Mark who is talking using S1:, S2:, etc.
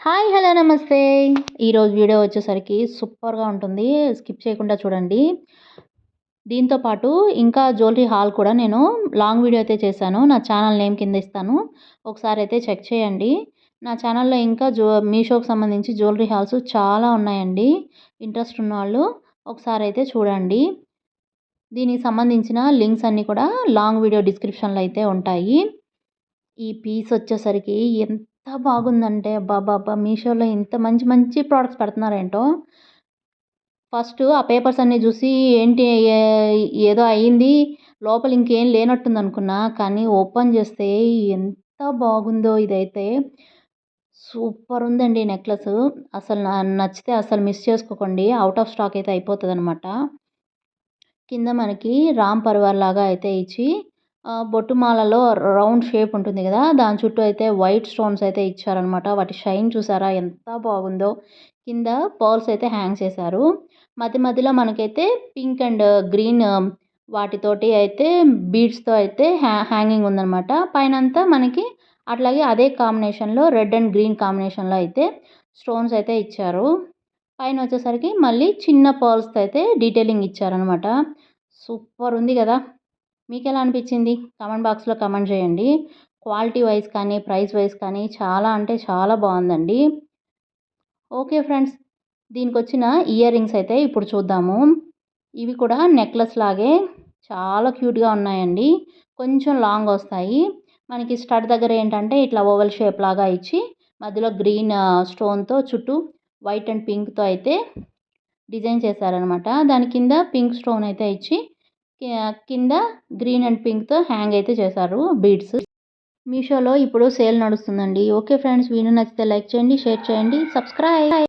S1: Hi hello నమస్తే. ఈరోజు video వచ్చేసరికి సూపర్గా ఉంటుంది. స్కిప్ చేయకుండా చూడండి. దీంతో పాటు ఇంకా జ్యువెలరీ హాల్ కూడా నేను లాంగ్ వీడియో అయితే చేశాను. నా ఛానల్ నేమ్ కింద ఇస్తాను. ఒకసారి అయితే చెక్ చేయండి. నా ఛానల్లో ఇంకా జో మీషోకి సంబంధించి జ్యువెలరీ హాల్స్ చాలా ఉన్నాయండి. ఇంట్రెస్ట్ ఉన్నవాళ్ళు ఒకసారి అయితే చూడండి. దీనికి సంబంధించిన లింక్స్ అన్నీ కూడా లాంగ్ వీడియో డిస్క్రిప్షన్లో అయితే ఉంటాయి. ఈ పీస్ వచ్చేసరికి ఎంత బాగుందంటే అబ్బబ్బబ్బా మీషోలో ఇంత మంచి మంచి ప్రోడక్ట్స్ పెడుతున్నారేంటో. ఫస్ట్ ఆ పేపర్స్ అన్నీ చూసి ఏంటి ఏదో అయ్యింది లోపల ఇంకేం లేనట్టుంది అనుకున్నా కానీ ఓపెన్ చేస్తే ఎంత బాగుందో ఇదైతే. సూపర్ ఉందండి నెక్లెస్. అసలు నచ్చితే అసలు మిస్ చేసుకోకండి. అవుట్ ఆఫ్ స్టాక్ అయితే అయిపోతుంది అనమాట కింద మనకి రామ్ పరివార్ లాగా అయితే ఇచ్చి బొట్టుమాలలో రౌండ్ షేప్ ఉంటుంది కదా దాని చుట్టూ అయితే వైట్ స్టోన్స్ అయితే ఇచ్చారనమాట వాటి షైన్ చూసారా ఎంత బాగుందో. కింద పర్ల్స్ అయితే హ్యాంగ్ చేశారు. మధ్య మధ్యలో మనకైతే పింక్ అండ్ గ్రీన్ వాటితోటి అయితే బీడ్స్తో అయితే హ్యా హ్యాంగింగ్ ఉందనమాట పైన అంతా మనకి అట్లాగే అదే కాంబినేషన్లో రెడ్ అండ్ గ్రీన్ కాంబినేషన్లో అయితే స్టోన్స్ అయితే ఇచ్చారు. పైన వచ్చేసరికి మళ్ళీ చిన్న పర్ల్స్తో అయితే డీటెయిలింగ్ ఇచ్చారనమాట సూపర్ ఉంది కదా. మీకు ఎలా అనిపించింది? కామెంట్ బాక్స్లో కమెంట్ చేయండి. క్వాలిటీ వైజ్ కానీ ప్రైస్ వైజ్ కానీ చాలా అంటే చాలా బాగుందండి. ఓకే ఫ్రెండ్స్ దీనికి వచ్చిన ఇయర్ రింగ్స్ అయితే ఇప్పుడు చూద్దాము. ఇవి కూడా నెక్లెస్ లాగే చాలా క్యూట్గా ఉన్నాయండి. కొంచెం లాంగ్ వస్తాయి. మనకి స్టడ్ దగ్గర ఏంటంటే ఇట్లా ఓవల్ షేప్ లాగా ఇచ్చి మధ్యలో గ్రీన్ స్టోన్తో చుట్టూ వైట్ అండ్ పింక్తో అయితే డిజైన్ చేశారనమాట దాని కింద పింక్ స్టోన్ అయితే ఇచ్చి కింద గ్రీన్ అండ్ పింక్తో హ్యాంగ్ అయితే చేశారు బీడ్స్. మీషోలో ఇప్పుడు సేల్ నడుస్తుందండి. ఓకే ఫ్రెండ్స్ వీడియో నచ్చితే లైక్ చేయండి షేర్ చేయండి సబ్స్క్రైబ్.